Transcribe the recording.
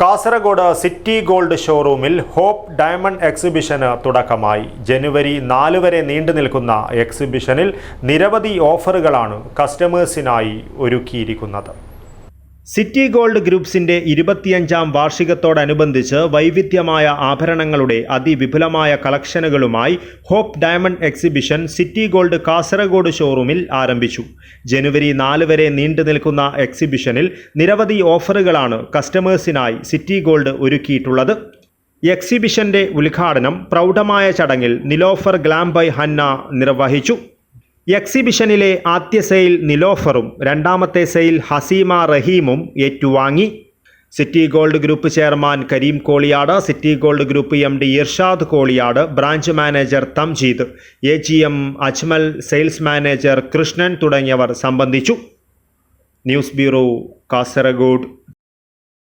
Kasaragod city gold ഷോറൂമിൽ hope diamond എക്സിബിഷന് തുടക്കമായി. ജനുവരി നാല് വരെ നീണ്ടു നിൽക്കുന്ന എക്സിബിഷനിൽ നിരവധി ഓഫറുകളാണ് കസ്റ്റമേഴ്സിനായി ഒരുക്കിയിരിക്കുന്നത്. സിറ്റി ഗോൾഡ് ഗ്രൂപ്പ്സിന്റെ ഇരുപത്തിയഞ്ചാം വാർഷികത്തോടനുബന്ധിച്ച് വൈവിധ്യമായ ആഭരണങ്ങളുടെ അതിവിപുലമായ കളക്ഷനുകളുമായി hope diamond exhibition city gold Kasaragod ഷോറൂമിൽ ആരംഭിച്ചു. ജനുവരി നാല് വരെ നീണ്ടു നിൽക്കുന്ന എക്സിബിഷനിൽ നിരവധി ഓഫറുകളാണ് കസ്റ്റമേഴ്സിനായി സിറ്റി ഗോൾഡ് ഒരുക്കിയിട്ടുള്ളത്. എക്സിബിഷന്റെ ഉദ്ഘാടനം പ്രൗഢമായ ചടങ്ങിൽ നിലോഫർ ഗ്ലാം ബൈ ഹന്ന നിർവഹിച്ചു. എക്സിബിഷനിലെ ആദ്യ സെയിൽ നിലോഫറും രണ്ടാമത്തെ സെയിൽ ഹസീമ റഹീമും ഏറ്റുവാങ്ങി. City gold group chairman Karim Koliyad city gold group M D Irshad Koliyad branch manager Tamjeed A G M Ajmal sales manager Krishnan തുടങ്ങിയവർ സംബന്ധിച്ചു. News bureau Kasaragod.